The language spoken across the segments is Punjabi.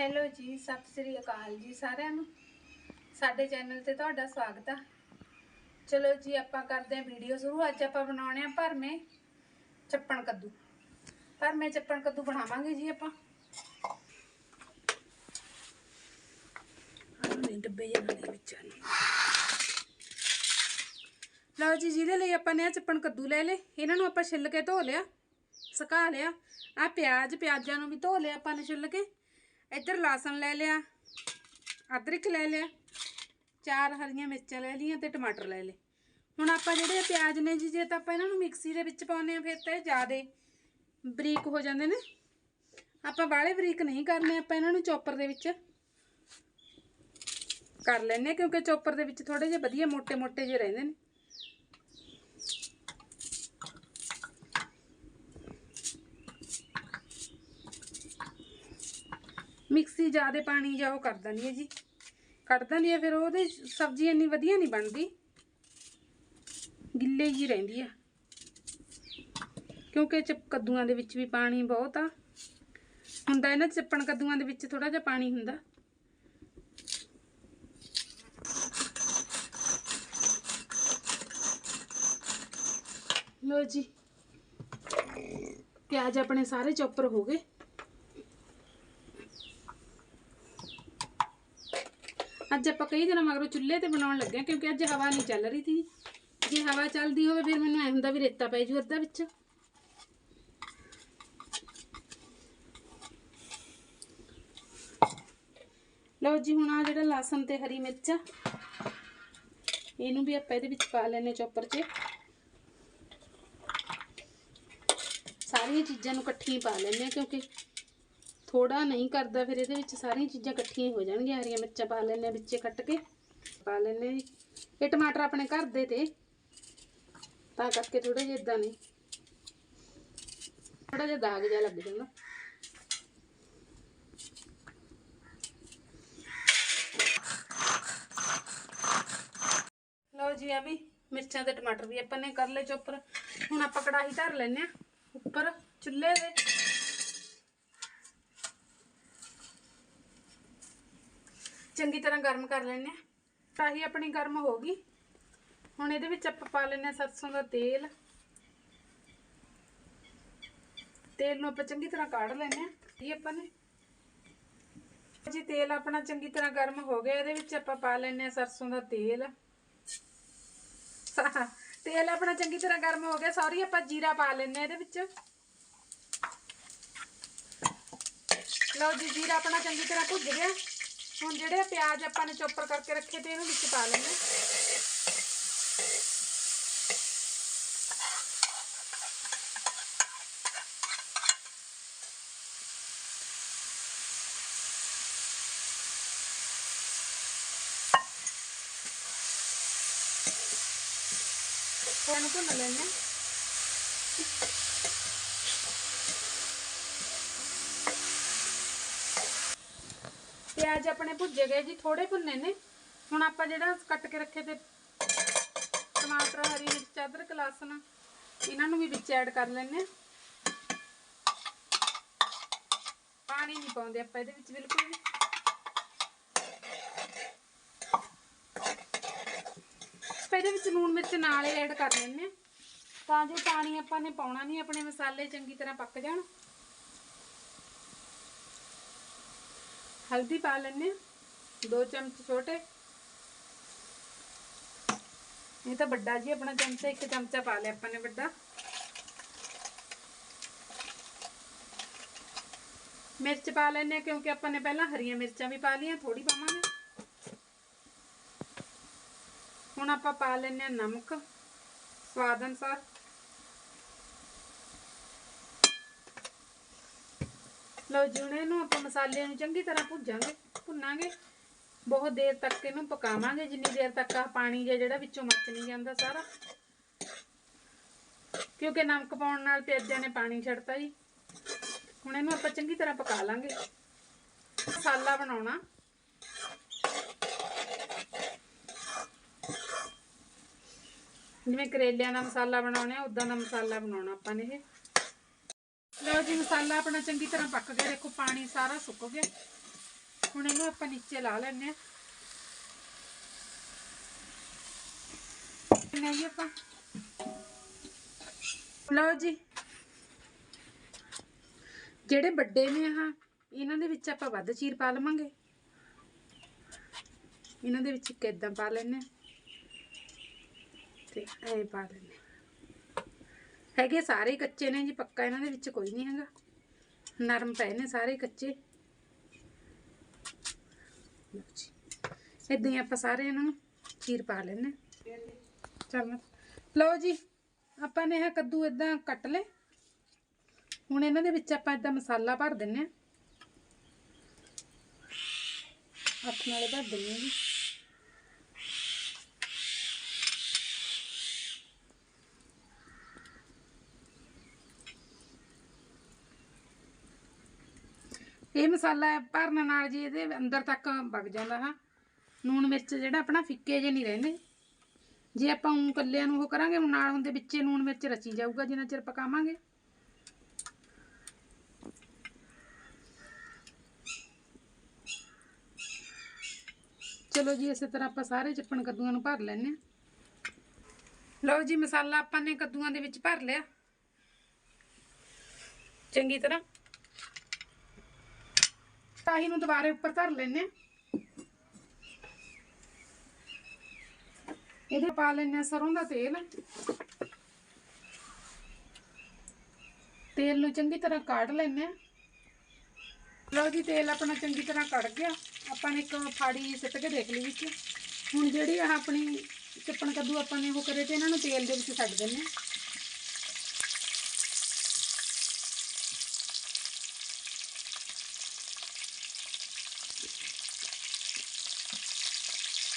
ਹੈਲੋ ਜੀ, ਸਤਿ ਸ੍ਰੀ ਅਕਾਲ ਜੀ ਸਾਰਿਆਂ ਨੂੰ। ਸਾਡੇ ਚੈਨਲ ਤੇ ਤੁਹਾਡਾ ਸਵਾਗਤ ਆ। ਚਲੋ ਜੀ, ਆਪਾਂ ਕਰਦੇ ਹਾਂ ਵੀਡੀਓ ਸ਼ੁਰੂ। ਅੱਜ ਆਪਾਂ ਬਣਾਉਣੇ ਆ ਭਰਮੇ ਚੱਪਣ ਕੱਦੂ। ਭਰਮੇ ਚੱਪਣ ਕੱਦੂ ਬਣਾਵਾਂਗੇ ਜੀ ਆਪਾਂ। ਡੱਬੇ ਜਿਹੇ ਨਾਲ ਵਿੱਚ ਲਓ ਜੀ, ਜਿਹਦੇ ਲਈ ਆਪਾਂ ਨੇ ਆ ਚੱਪਣ ਕੱਦੂ ਲੈ ਲਏ, ਇਹਨਾਂ ਨੂੰ ਆਪਾਂ ਛਿੱਲ ਕੇ ਧੋ ਲਿਆ, ਸੁਕਾ ਲਿਆ। ਆ ਪਿਆਜ਼, ਪਿਆਜ਼ਾਂ ਨੂੰ ਵੀ ਧੋ ਲਿਆ ਆਪਾਂ ਨੇ ਛਿੱਲ ਕੇ। ਇੱਧਰ ਲਸਣ ਲੈ ਲਿਆ, ਅਦਰਕ ਲੈ ਲਿਆ, ਚਾਰ ਹਰੀਆਂ ਮਿਰਚਾਂ ਲੈ ਲਈਆਂ ਤੇ ਟਮਾਟਰ ਲੈ ਲਏ। ਹੁਣ ਆਪਾਂ ਜਿਹੜੇ ਪਿਆਜ਼ ਨੇ ਜੀ, ਜੇ ਤਾਂ ਆਪਾਂ ਇਹਨਾਂ ਨੂੰ ਮਿਕਸੀ ਦੇ ਵਿੱਚ ਪਾਉਨੇ ਆ ਫਿਰ ਤਾਂ ਇਹ ਜ਼ਿਆਦੇ ਬਰੀਕ ਹੋ ਜਾਂਦੇ ਨੇ। ਆਪਾਂ ਬਾਲੇ ਬਰੀਕ ਨਹੀਂ ਕਰਨੇ, ਆਪਾਂ ਇਹਨਾਂ ਨੂੰ ਚੋਪਰ ਦੇ ਵਿੱਚ ਕਰ ਲੈਣੇ ਕਿਉਂਕਿ ਚੋਪਰ ਦੇ ਵਿੱਚ ਥੋੜੇ ਜਿਹਾ ਵਧੀਆ ਮੋٹے ਮੋٹے ਜਿਹੇ ਰਹਿੰਦੇ ਨੇ। ਮਿਕਸੀ ਜ਼ਿਆਦਾ ਪਾਣੀ ਜਾਂ ਉਹ ਕਰ ਦਿੰਦੀ ਹੈ ਜੀ। ਕੱਢ ਦਿੰਦੀ ਹੈ ਫਿਰ ਉਹਦੇ ਸਬਜ਼ੀ ਇੰਨੀ ਵਧੀਆ ਨਹੀਂ ਬਣਦੀ। ਗਿੱਲੇ ਹੀ ਰਹਿੰਦੀ ਆ। ਕਿਉਂਕਿ ਚ ਕੱਦੂਆਂ ਦੇ ਵਿੱਚ ਵੀ ਪਾਣੀ ਬਹੁਤ ਆ। ਹੁੰਦਾ ਇਹਨਾਂ ਚੱਪਣ ਕੱਦੂਆਂ ਦੇ ਵਿੱਚ ਥੋੜਾ ਜਿਹਾ ਪਾਣੀ ਹੁੰਦਾ। ਲੋ ਜੀ। ਪਿਆਜ਼ ਆਪਣੇ ਸਾਰੇ ਚੌਪਰ ਹੋ ਗਏ। ਅੱਜ ਆਪਾਂ ਕਈ ਦਿਨਾਂ ਮਗਰੋਂ ਚੁੱਲ੍ਹੇ ਤੇ ਬਣਾਉਣ ਲੱਗੇ ਹਾਂ, ਕਿਉਂਕਿ ਅੱਜ ਹਵਾ ਨਹੀਂ ਚੱਲ ਰਹੀ ਸੀ। ਜੇ ਹਵਾ ਚੱਲਦੀ ਹੋਵੇ, ਫਿਰ ਮੈਨੂੰ ਐ ਹੁੰਦਾ ਵੀ ਰੇਤਾ ਪੈ ਜੂ ਅੱਧਾ ਵਿੱਚ। ਲਓ ਜੀ, ਹੁਣ ਆ ਜਿਹੜਾ ਲਸਣ ਤੇ ਹਰੀ ਮਿਰਚ ਇਹਨੂੰ ਵੀ ਆਪਾਂ ਇਹਦੇ ਵਿੱਚ ਪਾ ਲੈਣੇ ਚੌਪਰ 'ਚ। ਸਾਰੀਆਂ ਚੀਜ਼ਾਂ ਨੂੰ ਇਕੱਠੀਆਂ ਪਾ ਲੈਣੇ ਕਿਉਂਕਿ ਥੋੜਾ ਨਹੀਂ ਕਰਦਾ ਫਿਰ ਇਹਦੇ ਵਿੱਚ ਸਾਰੀਆਂ ਚੀਜ਼ਾਂ ਇਕੱਠੀਆਂ ਹੋ ਜਾਣਗੀਆਂ ਹਰੀਆਂ ਮਿਰਚਾਂ ਪਾ ਲੈਣੇ ਆ ਵਿੱਚੇ ਕੱਟ ਕੇ ਪਾ ਲੈਣੇ ਜੀ ਇਹ ਟਮਾਟਰ ਆਪਣੇ ਘਰ ਦੇ ਤੇ ਤਾਂ ਕਰਕੇ ਥੋੜੇ ਜਿਹਾ ਇਦਾਂ ਨਹੀਂ ਥੋੜਾ ਜਿਹਾ ਦਾਗ ਜਿਹਾ ਲੱਗ ਜਾਂਦਾ ਲਓ ਜੀ ਆ ਵੀ ਮਿਰਚਾਂ ਤੇ ਟਮਾਟਰ ਵੀ ਆਪਾਂ ਨੇ ਕਰ ਲਏ ਚੋਪਰ ਹੁਣ ਆਪਾਂ ਕੜਾਹੀ ਧਰ ਲੈਨੇ ਆ ਉੱਪਰ ਚੁੱਲ੍ਹੇ ਦੇ ਚੰਗੀ ਤਰ੍ਹਾਂ ਗਰਮ ਕਰ ਲੈਣੇ ਆ ਕੜਾਹੀ ਆਪਣੀ ਗਰਮ ਹੋ ਗਈ। ਹੁਣ ਇਹਦੇ ਵਿੱਚ ਆਪਾਂ ਪਾ ਲੈਣੇ ਆ ਸਰਸੋਂ ਦਾ ਤੇਲ। ਤੇਲ ਨੂੰ ਆਪਾਂ ਚੰਗੀ ਤਰ੍ਹਾਂ ਕਾੜ ਲੈਣੇ ਆ ਇਹ ਆਪਾਂ ਨੇ ਜੀ, ਤੇਲ ਆਪਣਾ ਚੰਗੀ ਤਰ੍ਹਾਂ ਗਰਮ ਹੋ ਗਿਆ। ਇਹਦੇ ਵਿੱਚ ਆਪਾਂ ਪਾ ਲੈਣੇ ਆ ਸਰਸੋਂ ਦਾ ਤੇਲ। ਤੇਲ ਆਪਣਾ ਚੰਗੀ ਤਰ੍ਹਾਂ ਗਰਮ ਹੋ ਗਿਆ। ਸੌਰੀ ਆਪਾਂ ਜੀਰਾ ਪਾ ਲੈਣੇ ਇਹਦੇ ਵਿੱਚ। ਲਓ ਜੀ, ਜੀਰਾ ਆਪਣਾ ਚੰਗੀ ਤਰ੍ਹਾਂ ਭੁੱਜ ਗਿਆ। ਹੁਣ ਜਿਹੜੇ ਪਿਆਜ਼ ਆਪਾਂ ਨੇ ਚੋਪਰ ਕਰਕੇ ਰੱਖੇ ਤੇ ਇਹਨੂੰ ਵਿੱਚ ਪਾ ਲੈਣੇ ਇਹਨੂੰ ਭੁੰਨ ਲੈਣੇ ਪਿਆਜ਼ ਆਪਣੇ ਭੁੱਜੇ ਗਏ ਜੀ ਥੋੜੇ ਭੁੰਨੇ ਨੇ। ਹੁਣ ਆਪਾਂ ਜਿਹੜਾ ਕੱਟ ਕੇ ਰੱਖੇ ਤੇ ਟਮਾਟਰ, ਹਰੀ ਮਿਰਚ, ਅਦਰਕ, ਲਸਣ, ਇਹਨਾਂ ਨੂੰ ਵੀ ਵਿੱਚ ਐਡ ਕਰ ਲੈਣੇ ਪਾਣੀ ਨਹੀਂ ਪਾਉਂਦੇ ਆਪਾਂ ਇਹਦੇ ਵਿੱਚ ਬਿਲਕੁਲ ਵੀ। ਇਹਦੇ ਵਿੱਚ ਲੂਣ ਮਿਰਚ ਨਾਲ ਹੀ ਐਡ ਕਰ ਲੈਣੇ ਤਾਂ ਜੋ ਪਾਣੀ ਆਪਾਂ ਨੇ ਪਾਉਣਾ ਨਹੀਂ, ਆਪਣੇ ਮਸਾਲੇ ਚੰਗੀ ਤਰ੍ਹਾਂ ਪੱਕ ਜਾਣ। ਹਲਦੀ ਪਾ ਲੈਣੇ ਦੋ ਚਮਚ ਛੋਟੇ ਇਹ ਤਾਂ ਵੱਡਾ ਜੀ ਆਪਣਾ ਚਮਚਾ ਇੱਕ ਚਮਚਾ ਪਾ ਲਿਆ ਆਪਾਂ ਨੇ ਵੱਡਾ ਮਿਰਚ ਪਾ ਲੈਣੇ ਕਿਉਂਕਿ ਆਪਾਂ ਨੇ ਪਹਿਲਾਂ ਹਰੀਆਂ ਮਿਰਚਾਂ ਵੀ ਪਾ ਲਈਆਂ ਥੋੜੀ ਪਾਵਾਂਗੇ ਹੁਣ ਆਪਾਂ ਪਾ ਲੈਣੇ ਆ ਨਮਕ ਲਓ ਜੀ, ਹੁਣ ਆਪਾਂ ਮਸਾਲੇ ਨੂੰ ਚੰਗੀ ਤਰ੍ਹਾਂ ਭੁੱਜਾਂਗੇ, ਭੁੰਨਾਂਗੇ। ਬਹੁਤ ਦੇਰ ਤੱਕ ਇਹਨੂੰ ਪਕਾਵਾਂਗੇ, ਜਿੰਨੀ ਦੇਰ ਤੱਕ ਆ ਪਾਣੀ ਜਿਹਾ ਜਿਹੜਾ ਵਿੱਚੋਂ ਮੱਚ ਨਹੀਂ ਜਾਂਦਾ ਸਾਰਾ। ਕਿਉਂਕਿ ਨਮਕ ਪਾਉਣ ਨਾਲ ਪਿਆਜ਼ਾਂ ਨੇ ਪਾਣੀ ਛੱਡਤਾ ਜੀ। ਹੁਣ ਇਹਨੂੰ ਆਪਾਂ ਚੰਗੀ ਤਰ੍ਹਾਂ ਪਕਾ ਲਾਂਗੇ। ਮਸਾਲਾ ਬਣਾਉਣਾ। ਜਿਵੇਂ ਕਰੇਲਿਆਂ ਦਾ ਮਸਾਲਾ ਬਣਾਉਣਾ ਆ ਉਦਾਂ ਦਾ ਮਸਾਲਾ ਬਣਾਉਣਾ ਆਪਾਂ ਨੇ ਇਹ। ਲਓ ਜੀ, ਮਸਾਲਾ ਆਪਣਾ ਚੰਗੀ ਤਰ੍ਹਾਂ ਪੱਕ ਗਿਆ। ਦੇਖੋ, ਪਾਣੀ ਸਾਰਾ ਸੁੱਕ ਗਿਆ। ਹੁਣ ਇਹਨੂੰ ਆਪਾਂ ਨੀਚੇ ਲਾ ਲੈਣੇ ਆ ਨਹੀਂ ਆਪਾਂ? ਲਓ ਜੀ। ਜਿਹੜੇ ਵੱਡੇ ਨੇ ਆਹ, ਇਹਨਾਂ ਦੇ ਵਿੱਚ ਆਪਾਂ ਵੱਧ ਚੀਰ ਪਾ ਲਵਾਂਗੇ। ਇਹਨਾਂ ਦੇ ਵਿੱਚ ਕਿੱਦਾਂ ਪਾ ਲੈਣੇ ਆ ਤੇ ਐ ਪਾ ਲੈਣੇ ਹੈਗੇ ਸਾਰੇ ਕੱਚੇ ਨੇ ਜੀ, ਪੱਕਾ ਇਹਨਾਂ ਦੇ ਵਿੱਚ ਕੋਈ ਨਹੀਂ ਹੈਗਾ। ਨਰਮ ਪਏ ਨੇ ਸਾਰੇ ਕੱਚੇ। ਇਦਾਂ ਹੀ ਆਪਾਂ ਸਾਰੇ ਇਹਨਾਂ ਨੂੰ ਚੀਰ ਪਾ ਲੈਣੇ ਚੱਲ ਲਓ ਜੀ, ਆਪਾਂ ਨੇ ਇਹ ਕੱਦੂ ਇਦਾਂ ਕੱਟ ਲਏ। ਹੁਣ ਇਹਨਾਂ ਦੇ ਵਿੱਚ ਆਪਾਂ ਇਦਾਂ ਮਸਾਲਾ ਭਰ ਦਿੰਨੇ ਆ ਹੱਥ ਨਾਲੇ ਭਰ ਦਿੰਨੇ ਆ ਜੀ। ਇਹ ਮਸਾਲਾ ਭਰਨ ਨਾਲ ਜੀ ਇਹਦੇ ਅੰਦਰ ਤੱਕ ਵਗ ਜਾਂਦਾ ਹਾਂ। ਨੂਣ ਮਿਰਚ ਜਿਹੜਾ ਆਪਣਾ ਫਿੱਕੇ ਜੇ ਨਹੀਂ ਰਹਿੰਦੇ। ਜੇ ਆਪਾਂ ਉਹ ਕੱਲਿਆਂ ਨੂੰ ਉਹ ਕਰਾਂਗੇ, ਹੁਣ ਨਾਲ ਹੁੰਦੇ ਵਿੱਚੇ ਨੂਣ ਮਿਰਚ ਰਚੀ ਜਾਊਗਾ, ਜਿੰਨਾ ਚਿਰ ਪਕਾਵਾਂਗੇ। ਚਲੋ ਜੀ, ਇਸੇ ਤਰ੍ਹਾਂ ਆਪਾਂ ਸਾਰੇ ਚੱਪਣ ਕੱਦੂਆਂ ਨੂੰ ਭਰ ਲੈਣੇ ਆ ਲਓ ਜੀ, ਮਸਾਲਾ ਆਪਾਂ ਨੇ ਕੱਦੂਆਂ ਦੇ ਵਿੱਚ ਭਰ ਲਿਆ। ਚੰਗੀ ਤਰ੍ਹਾਂ। ਤਾਹੀ ਨੂੰ ਦੁਬਾਰੇ ਉੱਪਰ ਧਰ ਲੈਣੇ ਇਹਦੇ ਪਾ ਲੈਣੇ ਸਰੋਂ ਦਾ ਤੇਲ। ਤੇਲ ਨੂੰ ਚੰਗੀ ਤਰ੍ਹਾਂ ਕਾੜ ਲੈਣੇ ਲਓ ਜੀ, ਤੇਲ ਆਪਣਾ ਚੰਗੀ ਤਰ੍ਹਾਂ ਕੜ ਗਿਆ। ਆਪਾਂ ਨੇ ਇੱਕ ਫਾੜੀ ਸਿੱਟ ਕੇ ਦੇਖ ਲਈ ਵਿੱਚ। ਹੁਣ ਜਿਹੜੀ ਆ ਆਪਣੀ ਚੱਪਣ ਕੱਦੂ ਆਪਾਂ ਨੇ ਉਹ ਕਰੇ ਤੇ ਇਹਨਾਂ ਨੂੰ ਤੇਲ ਦੇ ਵਿੱਚ ਛੱਡ ਦਿੰਨੇ ਆ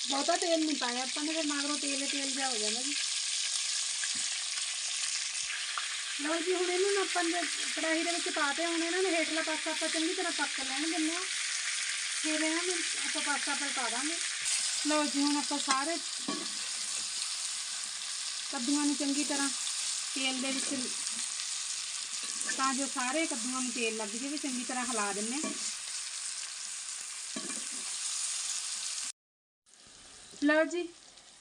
ਬਹੁਤਾ ਤੇਲ ਨਹੀਂ ਪਾਇਆ, ਆਪਾਂ ਨੇ ਫਿਰ ਮਗਰੋਂ ਤੇਲ ਹੀ ਤੇਲ ਜਿਹਾ ਹੋ ਜਾਂਦਾ ਜੀ। ਲਓ ਜੀ, ਹੁਣ ਇਹਨੂੰ ਨਾ ਆਪਾਂ ਨੇ ਕੜਾਹੀ ਦੇ ਵਿੱਚ ਪਾਤੇ ਹੁਣ ਇਹਨਾਂ ਨੂੰ ਹੇਠਲਾ ਪਾਸਾ ਆਪਾਂ ਚੰਗੀ ਤਰ੍ਹਾਂ ਪੱਕ ਲੈਣ ਦਿੰਦੇ ਆ ਫਿਰ ਇਹਨਾਂ ਨੂੰ ਆਪਾਂ ਪਾਸਾ ਪਲਟਾ ਦਾਂਗੇ। ਲਓ ਜੀ, ਹੁਣ ਆਪਾਂ ਸਾਰੇ ਕੱਦੂਆਂ ਨੂੰ ਚੰਗੀ ਤਰ੍ਹਾਂ ਤੇਲ ਦੇ ਵਿੱਚ ਤਾਂ ਜੋ ਸਾਰੇ ਕੱਦੂਆਂ ਨੂੰ ਤੇਲ ਲੱਗ ਜਾਵੇ, ਚੰਗੀ ਤਰ੍ਹਾਂ ਹਿਲਾ ਦਿੰਨੇ ਆ ਲਓ ਜੀ,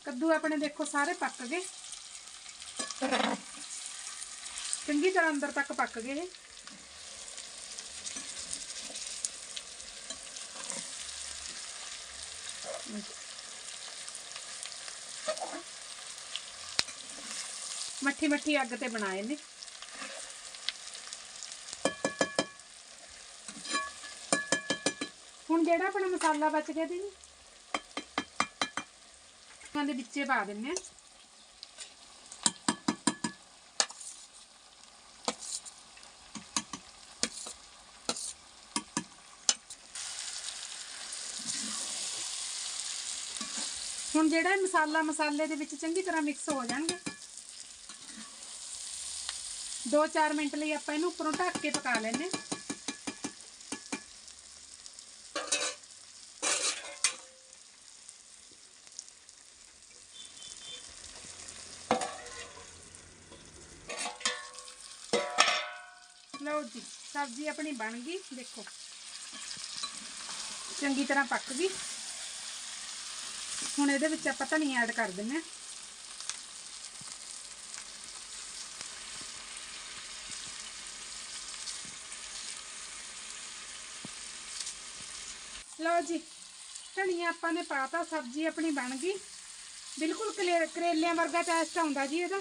ਕੱਦੂ ਆਪਣੇ ਦੇਖੋ ਸਾਰੇ ਪੱਕ ਗਏ। ਚੰਗੀ ਤਰ੍ਹਾਂ ਅੰਦਰ ਤੱਕ ਪੱਕ ਗਏ ਇਹ। ਮੱਠੀ ਮੱਠੀ ਅੱਗ ਤੇ ਬਣਾਏ ਨੇ। ਹੁਣ ਜਿਹੜਾ ਆਪਣਾ ਮਸਾਲਾ ਬਚ ਗਿਆ ਦੀ ਉਹਨਾਂ ਦੇ ਵਿੱਚੇ ਪਾ ਦਿੰਨੇ ਆ ਹੁਣ ਜਿਹੜਾ ਮਸਾਲਾ ਮਸਾਲੇ ਦੇ ਵਿੱਚ ਚੰਗੀ ਤਰ੍ਹਾਂ ਮਿਕਸ ਹੋ ਜਾਣਗੇ। 2-4 ਮਿੰਟ ਲਈ ਆਪਾਂ ਇਹਨੂੰ ਉੱਪਰੋਂ ਢੱਕ ਕੇ ਪਕਾ ਲੈਨੇ ਲਓ ਜੀ, ਸਬਜ਼ੀ ਆਪਣੀ ਬਣ ਗਈ, ਦੇਖੋ। ਚੰਗੀ ਤਰ੍ਹਾਂ ਪੱਕ ਗਈ। ਹੁਣ ਇਹਦੇ ਵਿੱਚ ਆਪਾਂ ਧਨੀਆ ਐਡ ਕਰ ਦਿੰਨੇ ਆ ਲਓ ਜੀ, ਧਨੀਆ ਆਪਾਂ ਨੇ ਪਾਤਾ, ਸਬਜ਼ੀ ਆਪਣੀ ਬਣ ਗਈ। ਬਿਲਕੁਲ ਕਰੇਲਿਆਂ ਵਰਗਾ ਟੇਸਟ ਆਉਂਦਾ ਜੀ ਇਹਦਾ।